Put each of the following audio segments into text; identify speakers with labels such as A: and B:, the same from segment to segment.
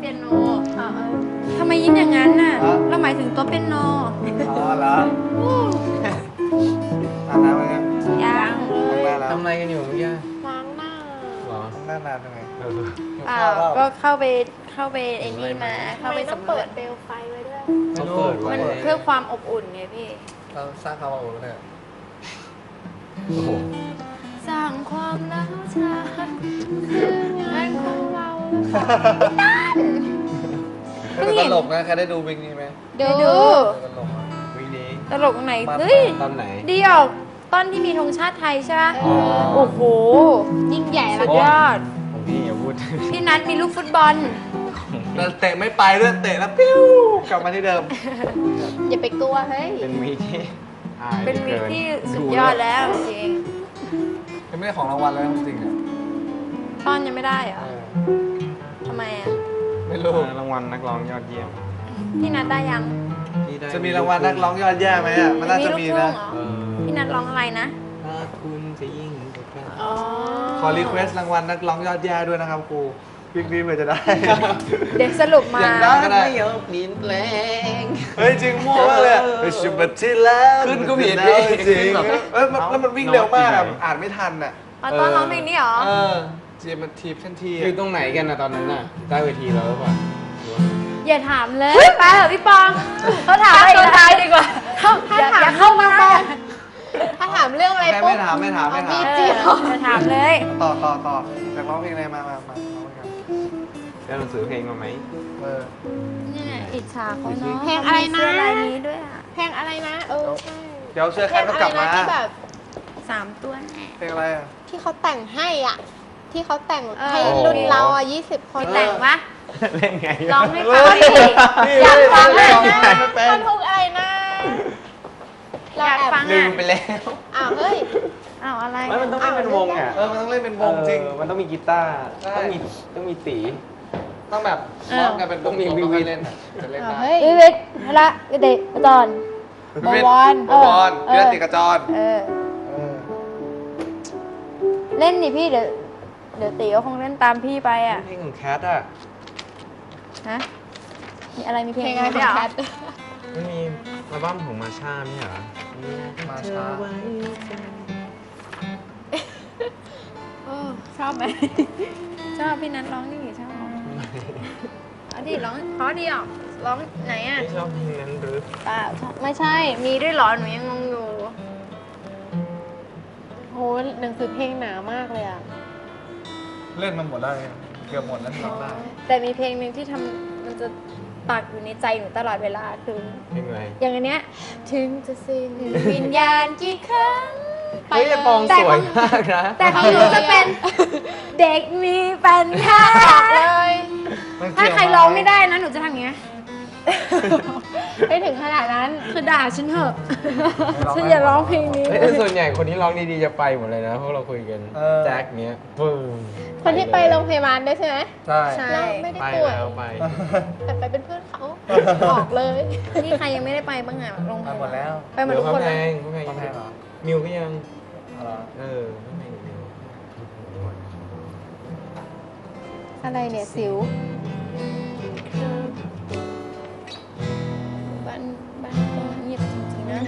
A: เปียโน
B: อ่าเออ
A: ทำไมยิ้มอย่างนั้นน่ะ
C: ฮะ
A: เราหมายถึงโต๊ะเปียโน
C: อ๋อเหรออาบน้ำไหมครับ
A: ยัง
C: ล้างหน้าแล้ว
D: ทำอะไรกันอยู่เมื่อกี้
B: ล้างหน้า
D: หรอ
C: ล้างหน้านานทำไม
D: เออ
A: เปล่าก็เข้าไปเข้าไปไอ้นี่มา เข้าไป
B: ทำมต้อง
A: สำร
B: เปิ
A: ว
B: ด
A: จ
B: เปลวไฟไว้ด้วย
D: เขาเปิดไว้
A: มันเพื่อความอบอุ่นไงพี่
C: เราสร้างความอบอุ่นเนี่ย
D: โอ้โห
A: สร้างความร้าวฉาน
B: คืองานของเรา
C: เป็น ตลกนะใครได้ดูวิกนี้ไหม
A: ดูดู
C: ตลกอะ
D: วินี้
A: ตลกตรงไหน
C: มัน
A: เฮ้ย
D: ตอนไหน
A: ดีออกต้นที่มีธงชาติไทยใช่ไหม
D: อ๋อ
A: โอ้โห
B: ยิ่งใหญ่
A: สุ
B: ละ
A: ดยอด
D: ของพี่อย่าพูด
A: พี่นัทมีลูกฟุตบอล
C: แต่เตะไม่ไปด้วยเตะแล้วปิ้วกลับมาที่เดิม
B: อย่าไปกลัวเฮ้ย
D: เป็นวีที่อาย
A: เป็นวีคที่สุดยอดแล้วจริง
C: ยังไม่ได้ของรางวัลเลยจริงๆอะ
A: ต้อนยังไม่ได้เหรอ
C: เออ
A: ทำไมอะ
C: ไม่รู้
D: รางวัลนักร้องยอดเยี่ยม
A: พี่นัทได้ยัง
D: พี่ได้
C: จะมีรางวัลนักร้องยอดเยี่ยมไหมอะ มันน่าจะมี
A: ลูกทุ่
C: นะ
A: งเหรอ
D: เออ
A: พี่นัทร้องอะไรนะ
D: ถ้าคุณจะยิ่งกว่าใคร
B: อ๋อ
C: ขอรีเควสรางวัลนักร้องยอดเยี่ยมด้วยนะครับครูวิกนี้เผื่อจะได้
A: เดี๋ยวสรุปมา
C: อยากได้ก็
D: ไม่ยอมเปลี่ยนแปลง
C: เฮ้ยจริงมั่วมากเลยอะเฮ้ยชุบบัตที่แล้ว
D: ขึ้นก็ผิด
C: แล้วจริง
D: ขึ้นแบบ
C: เอ้ยมันแล้วมันวิ่งเร็วมากอะ
D: น้องที่ไหน
C: อ่านไม่ทันอะ
A: เอาต้อนร้องเพลงนี้เหรอ
C: เออ เจมมันทีบทันที
D: อยู่ตรงไหนกันนะตอนนั้นน่ะใต้เวทีแล้วหรือเปล่าหรือว่า
A: อย่าถามเลยไปเถอะพี่ปองเขาถามอะไรตัวท้ายดีกว่า
B: ถ้า
A: อย่า
B: ถาม
A: อย่าเข้ามา
B: ถ้าถามเรื่องอะไร
C: ไม่
B: ปุ๊บ
C: ไม่ถามไม่ถามไม่ถาม
B: มี
A: เอ
B: จี
A: อบอย่าถามเลย
C: ต่อต่อต่ออยากร้องเพลงอะไรมามามาร้องกัน
D: ได้หนังสือเพลงมาไหม
C: เออ
A: เนี่ยอิจฉาเขาเนาะ
B: เพลงอะไรนะ
A: เสื้อลายนี้ด้วยอะ
B: เพลงอะไรนะเออใช่
C: เดี๋ยวเชื่อใครก็กลับมา
B: เพลงอะไรนะที่แบบ
A: สามตัวแน่
C: เพลงอะไรอะ
B: ที่เขาแต่งให้อะ ที่เขาแต่ง
A: เออ
B: ให้รุ่นเราอะ20คน
A: พี่แต่งปะ
D: เล่นไง
A: ร้องให้ฟังดิ
C: นี่
A: อยากฟัง
C: ไม่
A: อะ
C: ร้องไม่เป็น
B: ท่อนฮุกอะไรนะเรา
A: อยาก
B: แอบ
A: ฟัง
D: ลื
A: อะ
D: มไปแล้ว
B: อ้าวเฮ้ย
A: อ้าวอะไร
D: ไม่มันต้องเล่นเป็นวงอะ
C: เออมันต้องเล่นเป็นวงจริง
D: เออมันต้องมีกีตาร์
C: ใช่
D: ต้องมีต้องมีตี
C: ต้องแบบร้องกันเป็นว
D: ต้อง
C: ง
D: มี
C: มี
D: วิ
C: วิ
D: ว
C: วเล่นอะจะเล่นได้
B: เฮ้ย
A: วิวิทละเด็กจอน
C: วิวิท
B: บวร
C: บวร
A: เออ
C: พิรติกจร
A: เออ
C: เออ
A: เล่นดิพี่เดี๋ยว เดี๋ยวตีก็คงเล่นตามพี่ไปอะ
D: เพลงของแคทอะ
A: ฮะ มีอะไรมีเพลง
B: เพลงอะไร
A: ด้วยเหรอ
B: ของแคท
D: มันมีอัลบั้มของมาชาไม่ใช่เหรอ
C: มาช้า
A: เออชอบไหม ชอบพี่นัทร้องดิชอบเอาดิร้องเพราะดีอะร้องไหนอะ
D: ไม่ชอบเพลงนั้นหรือ
A: เปล่าชอบไม่ใช่ มีด้วยเหรอ หนูยังงงอยู่
B: โหหนังสือเพลงหนามากเลยอะ
C: เล่นมาหมดแล้วไงเกือบหมดแล้วที่ร้องได้
A: แต่มีเพลงหนึ่งที่ทำมันจะปักอยู่ในใจหนูตลอดเวลาคือ
D: เพลงอะไร
A: อย่างอันเนี้ย
B: ถึงจะสิ้น
A: วิญญาณกี่ครั้ง
B: ไป
D: เฮ้ย
B: เลย
D: ปองสวยมากนะ
A: แต่ของหนูจะเป็นเด็กมีปัญหา
B: เลย
C: มัน
A: ถ้า
C: เกี่ยว
A: ใครร้องไม่ได้นะ หนูจะทำอย่างเงี้ย
B: ไม่ถึงขนาดนั้น
A: คือด่าฉันเถอะฉันอย่าร้องเพลงนี้
D: เฮ้ยแต่ส่วนใหญ่คนที่ร้องดีๆจะไปหมดเลยนะพวกเราคุยกัน
C: เออ
D: แจ็คเนี้ยปึ้ง
B: คนที่ไปโรงพยาบาลด้วยใช่ไหม
C: ใช่
A: ใช่
B: เราไม่ได้
D: ไป
B: ป่วย
D: แล้วไป
B: แต่ไปเป็นเพื่อนเขาออกเลย
A: นี่ใครยังไม่ได้ไปบ้างอะโรงพ
C: มายาหม
A: บา
C: ด
A: ล
C: แล้ว
A: ไปหมด
D: เดี๋ย
A: ทุ
D: ว
A: ก
D: พ
A: คน
D: ระแพ
A: เลย
D: งพระแพง
C: ต้องแพ้เหรอ
D: มิวก็ยัง
C: เอาเหรอ
D: เออพระแพงมิว
B: อะไรเนี่ย สิว
A: นะ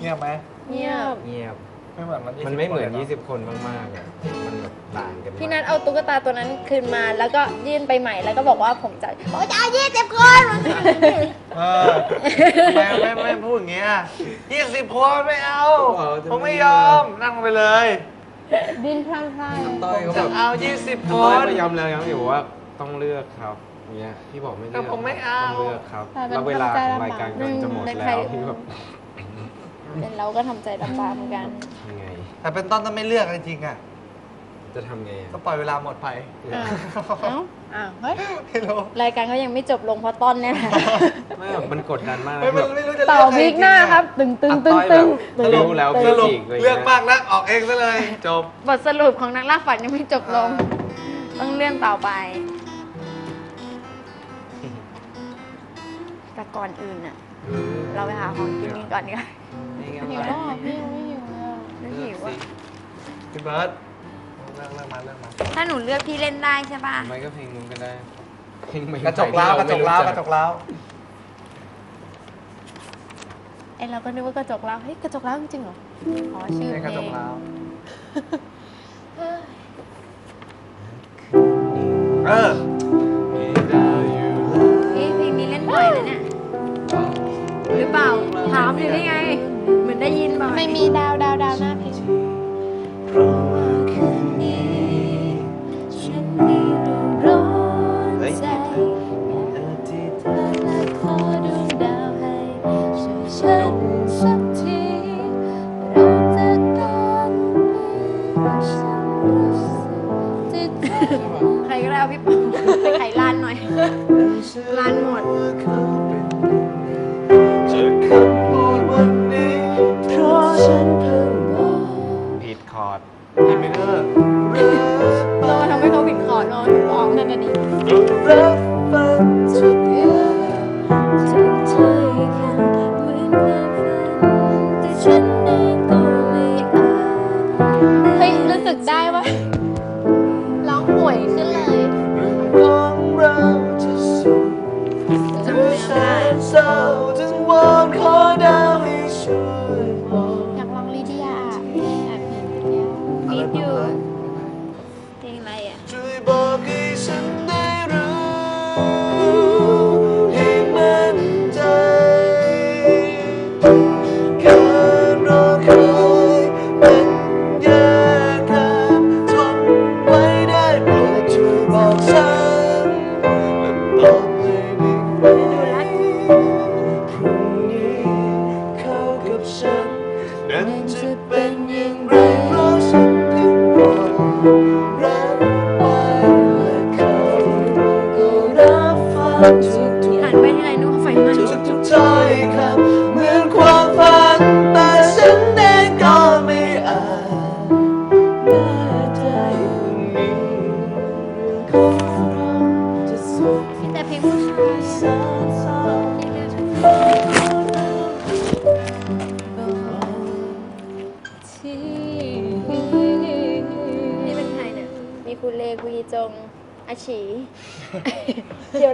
C: เงียบไหม
A: เงียบ
D: เงียบ
C: ไม่เหมือนมัน
D: มันไม่เหมือน
C: คลยะ
D: 20 คนมากๆอะมันแบบต่างกันมาก
A: พี่นัทเอาตุ๊กตาตัวนั้นคืนมาแล้วก็ยื่นไปใหม่แล้วก็บอกว่าผมจะบอกว่าจะเอายี่สิบคน
C: เออทำไมไม่ไม่พูดอย่างเงี้ยยี่สิบคนไม่เอาผมไม่ยอมนั่งไปเลย
B: ดินพลางพลาย
D: ต้อยเขา
C: จะ
D: แบบ
C: เอายี่สิบค
D: ต้อย
C: น
D: พยายามแล้วย้ำอยู่ว่าต้องเลือกครับเนี้ยพี่บอกไม่เลื
C: แต่
D: อก
C: ผมไม่เอา
D: ต้องเลือกครับ
B: แต่มัน
D: แล้วเวลา
B: ทำใจ
D: ของ
B: ลำบาก
D: รายการกำลังจะหมด
A: ใน
D: แล้
A: ใคร
D: วพี่แบบ
A: เป็นเราก็ทำใจลำบากเหมือนกัน
D: ยังไง
C: แต่เป็นต้นต้องไม่เลือกจริงๆอะ
D: จะทำไง
C: ก็
D: อะ
C: ปล่อยเวลาหมดไป
B: อ้าว
A: เอ้า
B: อ้าวเฮ้ย
C: ไม่รู้
A: รายการก็ยังไม่จบลงเพราะต้นเนี่ยแหละ
D: ไม่แบบมันกดดันมากนะ
C: ไม่
D: แบบ
C: ไม่รู้จะเลือก
B: ต่อ
C: ใคร
B: วิกหน้าครับ ตึงตึงตึงตึง
D: อะต้อยแบบรู้แล้ว
C: ส
D: พี่
C: รุป
D: ฉีกเลย
C: เลือก
D: นะ
C: มากนะออกเองซะเลย จบ
A: บทสรุปของนักล่าฝันยังไม่จบลง ต้องเลื่อนต่อไป แต่ก่อนอื่นน่ะ เราไปหาของกินกันก่อนดีกว่า
D: นี่ไง
B: หิวแล้วอะพี่ยังไม่หิวเลยอะ
A: ไม่หิวอะ
C: พี่เบิร์ดเลิกเลิกมาเลิกมา
A: ถ้าหนูเลือกพี่เล่นได้ใช่ป่ะ
D: ทำไมก็เพลงนู้นก็ได้
E: เพลงใหม่ๆ
C: กระจกล้าวกระจกล้าวกระจกล้าว
F: ไอเราก็นึกว่ากระจกแล้วเฮ้ยกระจกแล้วจริงๆเหรอ อ๋อชื่อ
C: นี่
F: เพ
C: กระ
F: ล
C: จ
F: ง
C: กล้าว
F: เฮ้ย
C: เออ
D: ใค
A: รก็ได้เอาพี่ปองไปไขลานหน่อยลานหมด
C: จะคำพูดวันนี้
D: เพราะฉันเพิ่งบอก
C: ผิดคอร์ดผิดไม่เลิก
A: เราทำให้เขาผิดคอร์ดเนาะพี่ปองนั่นน่ะดิ
C: รับฟังทุกอย่าง
D: ทุกถ้อยคำเหมือนความฝันแต่ฉันเองก็ไม่อาจ
F: เฮ้ยรู้สึกได้ว่า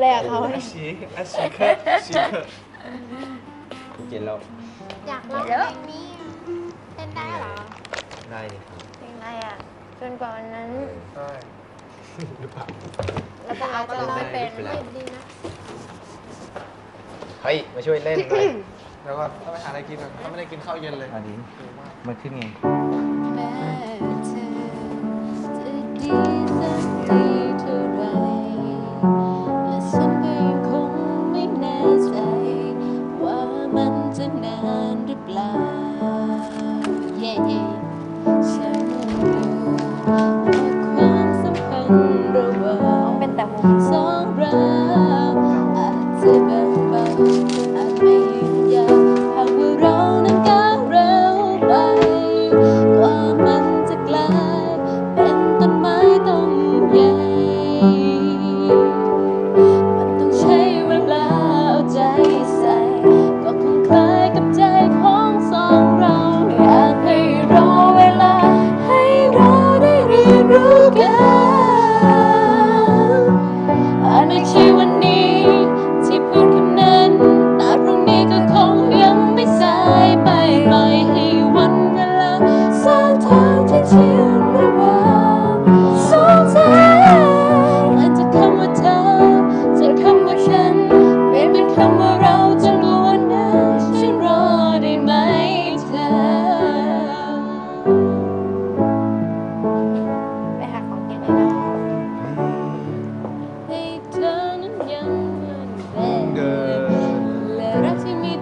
F: เกี่ย
C: วอะไรกับเขาอาเนี่
A: ยชีอา
C: ชีเคอชีเคอ
E: กินแล้ว
F: อยากร้องเพลงนี้เต้นได้เหรอ
C: ได้เลยครับ
A: เพลงอะไรอะจนกว่าวันนั้น
C: ได้
E: หรือเปล่า
A: เราจะอาจจะร้องไม่เป็น
E: ไม่เป็นไร
F: ดีนะ
E: เฮ้ยมาช่วยเล่นหน่อย
C: แล้วก็ต้องไปหาอะไรกินก่อนถ้าไม่ได้กินข้าวเย็นเลย
E: อันนี้มันขึ้นไง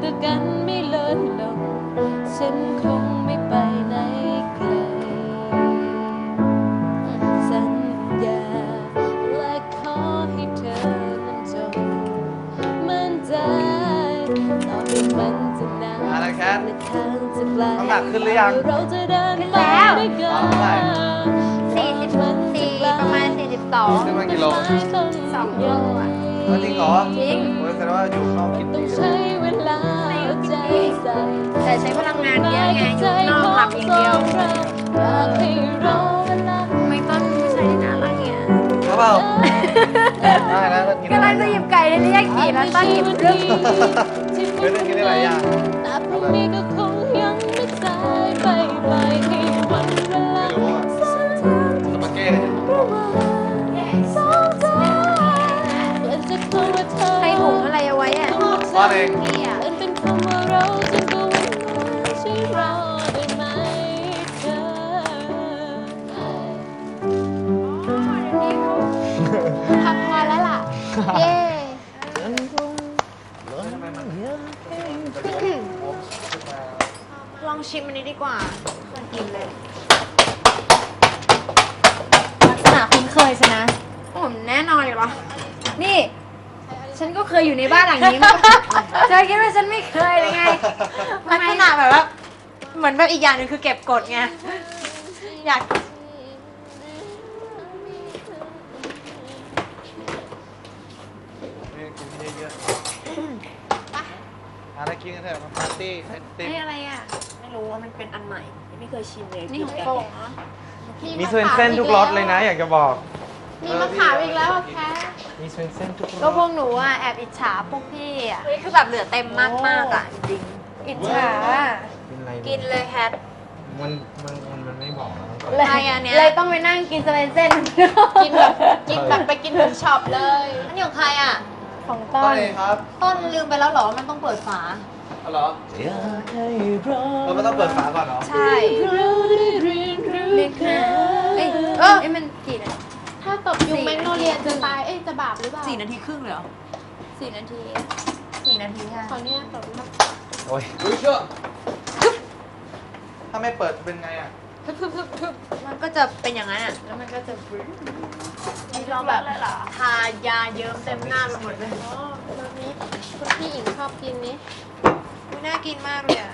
A: ต่
D: อกันไม่ลดลงฉันค
A: ง
D: ไม่ไปไหนไกล สัญญาและขอให้เธอนั้นจงมั่นใจต่อให้มันจะนาน
C: อะไรแคท
D: และทางจะไกล
C: น้ำหนักขึ้นหรือยัง
D: เราจะเดินไปด้วยกั
C: เอาเท่าไหร่
A: สี่สิบสี่ประมาณสี่สิบสอง
C: ซื้อมากี่โล
A: สองโลอะ
C: เอาจริงเหรอ
A: จริง
C: โอ้ยแสดงว่าอยู่นอกกิน
D: ต้อ
C: ดี
D: ง
C: เลย
D: ใช้เวลาเอาใจใส่
A: แต่ใช้พลังงานเยอะไงอยู่นอกหลับอย่างเดียว
D: อยากให้รอเวลา
A: ไม่ต้นผู้ชายที่น่ารักเนี่ย
C: เอาเปล่า
D: และ
C: ได้แล้วกิน
A: กำลังจะหยิบไก่เลยเรียกกี่แล้วต้องหยิบเรื่อง
C: เฮ้ยกินได้หลายอย่าง
E: แต่พรุ่งนี้ก็คงยังไม่สายไปไปให้วันเวลา
C: ไม่รู้อ่ อนเอง
A: พี่อะ
E: เปลี่ยนเป็นคำว่าเราจะก็วันนั้นช่วยรอได้ไหมเธอ
A: พักพอแล้วล่ะ เย้ลองชิมอันนี้ดีกว่ากินเลย
B: ลักษณะคุ้นเคยใช่นะ
A: ผมแน่นอนอยู่หรอนี่ ฉันก็เคยอยู่ในบ้านหลังนี้มาเธอคิดว่าฉันไม่เคยเลยไง
B: ลักษณะแบบว่าเหมือนแบบอีกอย่างหนึ่งคือเก็บกดไงอยาก
C: นี่กินให้เยอะๆมาได้กินกันเถอะมาปาร์ตี้ไอติม
A: นี่อะไรอะ
B: ไม่รู้ว่ามันเป็นอันใหม่ ไม่เคยชิมเลย
A: นี่ของโป่งเหรอ
D: มีสเวนเซ่นทุกรสเลยนะ อยากจะบอก
A: มีมะขามอีกแล้วอะแค่
D: มีสเวนเซ่นทุกร
A: ก็
D: ส
A: พวกหนูอะแอบอิจฉาพวกพี่อะ
B: เฮ้ยคือแบบเหลือเต็มมากมากๆอะจริง
A: อิจฉา
D: กินอะไร
B: กินเลยแคท
D: มันมันมันมันไม่บอกนะ
A: เลย
B: ใครอันเนี้ย
A: เลยต้องไปนั่งกินสเปนเซ่น
B: กินแบบกินแบบไปกินถึงช็อปเลยอันนี้ของใครอะ
A: ของต้
C: ป้อน
A: น
C: เองครับ
B: ต้นลืมไปแล้วเหรอว่ามันต้องเปิดฝา
C: เอาเหรอเราไม่ต้องเปิดฝาก่อนเหรอ
B: ใช่
A: นี่คือเอ้ยเออมันกี่นาที
E: ถ้าตบยุงแมกโนเลียจะตายเอ้ยจะบาปหรือเปล่า
B: สี่นาทีครึ่งเลยเหรอ
A: สี่นาที
B: สี่นาทีค่ะ
E: ขอเนี่ยตบนะ
D: โอ้ย
C: อุ้ยเชื่อถ้าไม่เปิดเป็นไงอะ
B: มันก็จะเป็นอย่างนั้นอะแล้วมันก็จะบรึ้นเราแบบทายาเยิ้มเต็มหน้าไปหมดเลย
E: อ๋อแบบนี้คุณพี่หญิงชอบกินนี้
B: อุ๊ยน่ากินมากเลยอะ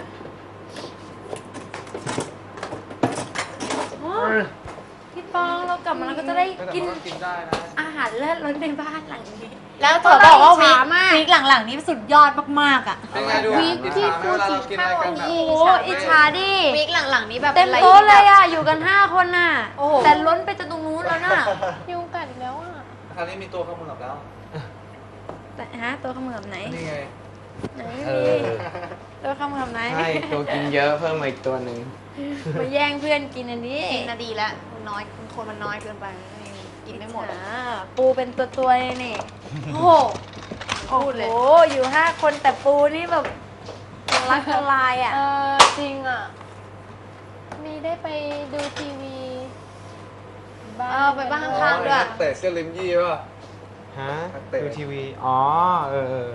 A: พี่ปองเรา กลับมาเราก็จะได้
C: แต่
A: กิน
C: มันก็กินได้นะ
A: อาหารเลิศรสในบ้านหลังนี้
B: แล้วเธอบอกว่าวี
A: อิจ
B: ค
A: ฉามาก
B: วีคหลังๆนี่สุดยอดมากๆอะ
C: เป็นไงดู
E: วี
C: อะ
E: ค
C: อิจ
E: ที่
C: ฉาไหม
E: ฟู
C: เวลา
E: จิ
C: เรากินอะไร
E: เข้า
C: กั
E: อั
C: น
E: น
C: แบบ
E: นี้
A: โอ้อิจฉาดิ
B: วีคหลังๆนี้แบบ
A: เต็ม
B: ป็นอะไร
A: โต๊ะ
B: ที่
A: เลย
B: แบบ
A: อะอยู่กันห้าคนน่ะ
B: โอ้โห
A: แต่ล้นไปจะตรงนู้นแล้วน่ะ
E: ยุงกัดอีกแล้วอะ
C: คราวนี้มีตัวขมือบแล้ว
A: แต่ฮะตัวเขมือบไหน
C: นี่ไง
A: ไหน
D: เออ
A: ตัวเขมือบไหน
D: ใช่ตัวกินเยอะเพิ่มมาอีกตัวหนึ่ง
A: มาแย่งเพื่อนกินอันนี้
B: กินนาดีแล้วมันน้อยคนมันน้อยเกินไป กินไม่หมด
A: อ่าปูเป็นตัวตัวๆเลยนี่
B: โอ้โห
A: โอ้
B: พูดเลย
A: โหอยู่ห้าคนแต่ปูนี่แบบทะลักทลายอะ
E: เออจริงอะ มีได้ไปดูทีวี
B: เออไปบ้านข้างๆด้วย
C: นักเตะเสื้อลิมยี่ป่ะ
D: ฮะ
C: นักเตะ
D: ดูทีวี อ๋อ เออ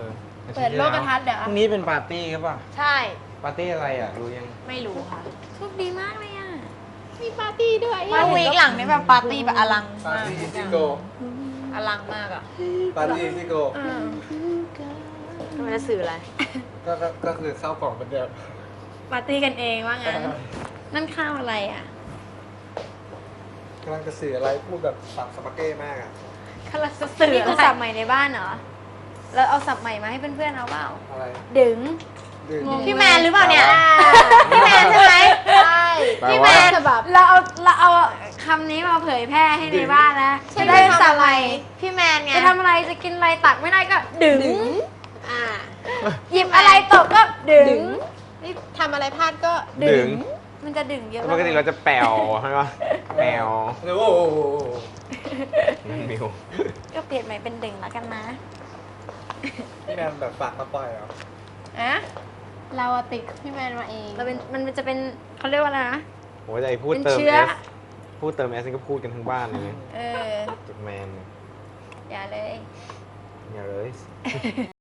D: เอออาทิ
A: เปิ
D: ต
A: ด
D: ย์ที่
A: โล
D: แว
A: กทัศน์เดี๋ยว
D: พรุ่งนี้เป็นปาร์ตี้ครับป่ะ
B: ใช่
D: ปาร์ตี้อะไรอะรู้ยัง
B: ไม่รู้ค่ะ
A: โชคดีมากเลยอะ
E: มีปาร์ตี้ด้วย
B: ว่าวีคหลังนี่แบบปาร์ตี้แบบอลัง
C: ปาร์
B: มาก
C: ตี้อีซี่โก
B: อลังมากอะ
C: ปาร์ตี้อีซี่โก
B: มันจะสื่ออะไร
C: ก็ก็ก็คือข้าวกล่องเหมือนเดิม
A: ปาร์ตี้กันเองว่างั้น นั่นข้าวอะไรอะ
C: กำลังจะสื่ออะไรพูดแบบสับสปาเก้มากอะ
A: คาราสสื่อนี่คือสับใหม่ในบ้านเหรอ แล้วเอาสับใหม่มาให้เพื่อนๆเอาเปล่า
C: อะไร
A: ดึง
C: ดื่ม
B: พี่แมนหรือเปล่าเนี่ย พี่แมนใช่ไหม
A: ใช่
D: แปล
A: พี่
D: ว่า
A: แมนเราเอาเราเอาคำนี้มาเผยแพร่ให้ในบ้านนะจะได้สับใหม่
B: พี่แมนไง
A: จะทำอะไรจะกินอะไรตักไม่ได้ก็ดึง
B: อ่า
A: หยิบอะไรตกก็ดึง
E: นี่ทำอะไรพลาดก็
D: ดึง
A: มันจะดึงเยอะ
D: ปกติเราจะแปลวใช่ป่ะแปลว
C: โอ้โห
D: นั่นมิว
A: ก็เปลี่ยนใหม่เป็นดึงแล้วกันนะ
C: พี่แมนแบบฝากมาปล่อยเหรอ
A: อะ
E: เราอะติดพี่แมนมาเอง
A: เราเป็นมันจะเป็นเขาเรียกว่าอะไรนะ
D: โอ้ยแต่ไอ้พูด
A: เป็น
D: เติม
A: เชื้อ
D: เอสพูดเติมเอสนี่ก็พูดกันทั้งบ้านเลยนะ
A: เออ
D: จุดแมน
A: อย่าเลย
D: อย่าเลย